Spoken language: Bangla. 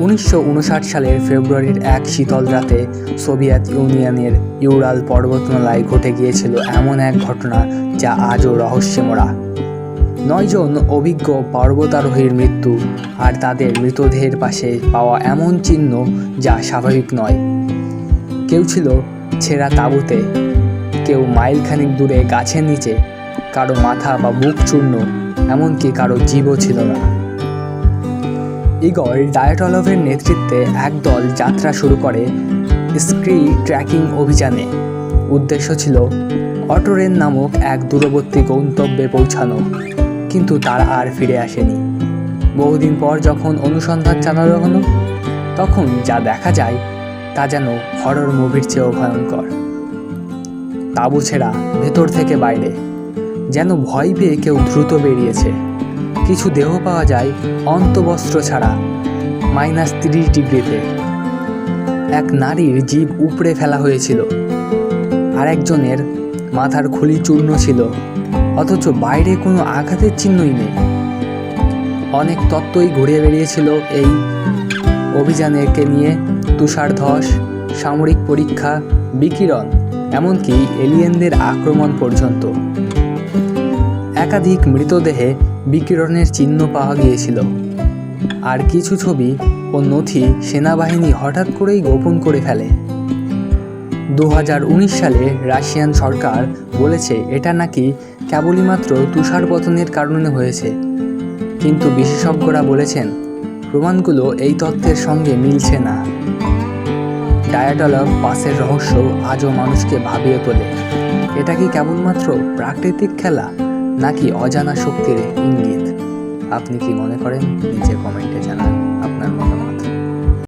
উনিশশো উনষাট সালের ফেব্রুয়ারির এক শীতল রাতে সোভিয়েত ইউনিয়নের ইউরাল পর্বতমালায় ঘটে গিয়েছিল এমন এক ঘটনা যা আজও রহস্যে নয়জন অভিজ্ঞ পর্বতারোহীর মৃত্যু আর তাদের মৃতদেহের পাশে পাওয়া এমন চিহ্ন যা স্বাভাবিক নয়। কেউ ছিল ছেঁড়া তাঁবুতে, কেউ মাইলখানিক দূরে গাছের নিচে, কারও মাথা বা বুক চূর্ণ, এমনকি কারও জীবও ছিল না। ইগর ডায়াটলভের নেতৃত্বে একদল যাত্রা শুরু করে স্ক্রি ট্র্যাকিং অভিযানে। উদ্দেশ্য ছিল অটোরেন নামক এক দূরবর্তী গন্তব্যে পৌঁছানো, কিন্তু তারা আর ফিরে আসেনি। বহুদিন পর যখন অনুসন্ধান চালানো হলো, তখন যা দেখা যায় তা যেন হরর মুভির চেয়েও ভয়ঙ্কর। তাঁবু ছেঁড়া ভেতর থেকে বাইরে, যেন ভয় পেয়ে কেউ দ্রুত বেরিয়েছে। কিছু দেহ পাওয়া যায় অন্তবস্ত্র ছাড়া, মাইনাস তিরিশ ডিগ্রিতে। এক নারীর জীব উপড়ে ফেলা হয়েছিল। আরেকজনের মাথার খুলি চূর্ণ ছিল, অথচ বাইরে কোনো আঘাতের চিহ্নই নেই। অনেক তত্ত্বই ঘুরে বেরিয়েছিল এই অভিযানেরকে নিয়ে তুষার ধস, সামরিক পরীক্ষা, বিকিরণ, এমনকি এলিয়েনদের আক্রমণ পর্যন্ত। একাধিক মৃতদেহে বিকিরণের চিহ্ন পাওয়া গিয়েছিল। আর কিছু ছবি ও নথি সেনাবাহিনী হঠাৎ করেই গোপন করে ফেলে। দু হাজার উনিশ সালে রাশিয়ান সরকার বলেছে, এটা নাকি কেবলই মাত্র তুষারপতনের কারণে হয়েছে। কিন্তু বিশেষজ্ঞরা বলেছেন, প্রমাণগুলো এই তথ্যের সঙ্গে মিলছে না। ডায়াটলভ পাসের রহস্য আজও মানুষকে ভাবিয়ে তোলে। এটা কি কেবলমাত্র প্রাকৃতিক খেলা? নাকি অজানা শক্তির ইঙ্গিত? আপনি কি মনে করেন? নিচে কমেন্টে জানান আপনার মতামত।